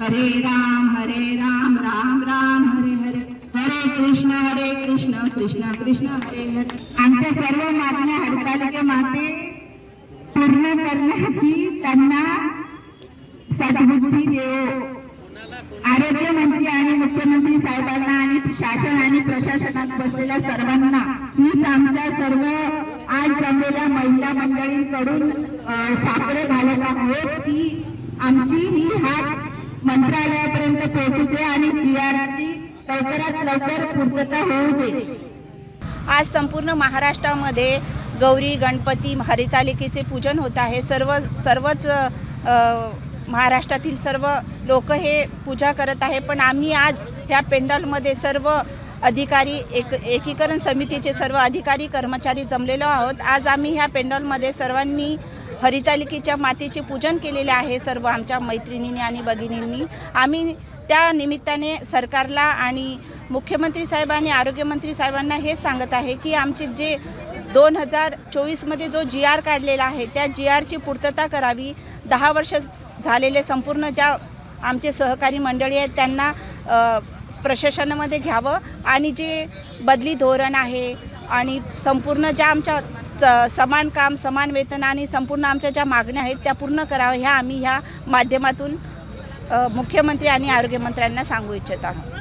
हरे राम हरे राम राम राम हरे हरे. हरे कृष्ण हरे कृष्ण कृष्ण कृष्ण हरे हरे. आमच्या सर्व मागण्या हरतालिके माते पूर्ण करण्याची त्यांना सद्बुद्धी देव. आरोग्यमंत्री आणि मुख्यमंत्री साहेबांना आणि शासन आणि प्रशासनात बसलेल्या सर्वांना हीच आमच्या सर्व आज जमलेल्या महिला मंडळींकडून अ, घालत आहोत. की आमची ही हात मंत्रालयापर्यंत पोहोचू दे आणि जी लवकरात लवकर पूर्तता होऊ दे. आज संपूर्ण महाराष्ट्रामध्ये गौरी गणपती हरितालिकेचे पूजन होत आहे. सर्व सर्वच महाराष्ट्रातील सर्व लोक हे पूजा करत आहे. पण आम्ही आज ह्या पेंडॉलमध्ये सर्व अधिकारी एक एकीकरण समितीचे सर्व अधिकारी कर्मचारी जमलेलो आहोत. आज आम्ही ह्या पेंडॉलमध्ये सर्वांनी हरितालिकेच्या मातेचे पूजन केलेले आहे. सर्व आमच्या मैत्रिणींनी आणि भगिनींनी. आम्ही त्या निमित्ताने सरकारला आणि मुख्यमंत्री साहेबांनी आरोग्यमंत्री साहेबांना हे सांगत आहे की आमचे जे दोन हजार चोवीसमध्ये जो जी आर काढलेला आहे त्या जी आरची पूर्तता करावी. दहा वर्ष झालेले संपूर्ण ज्या आमचे सहकारी मंडळी आहेत त्यांना प्रशासनामध्ये घ्यावं आणि जे बदली धोरण आहे आणि संपूर्ण ज्या आमच्या स- समान काम समान वेतन आणि संपूर्ण आमच्या ज्या मागण्या आहेत त्या पूर्ण कराव्या ह्या आम्ही ह्या माध्यमातून मुख्यमंत्री आणि आरोग्यमंत्र्यांना सांगू इच्छित आहोत.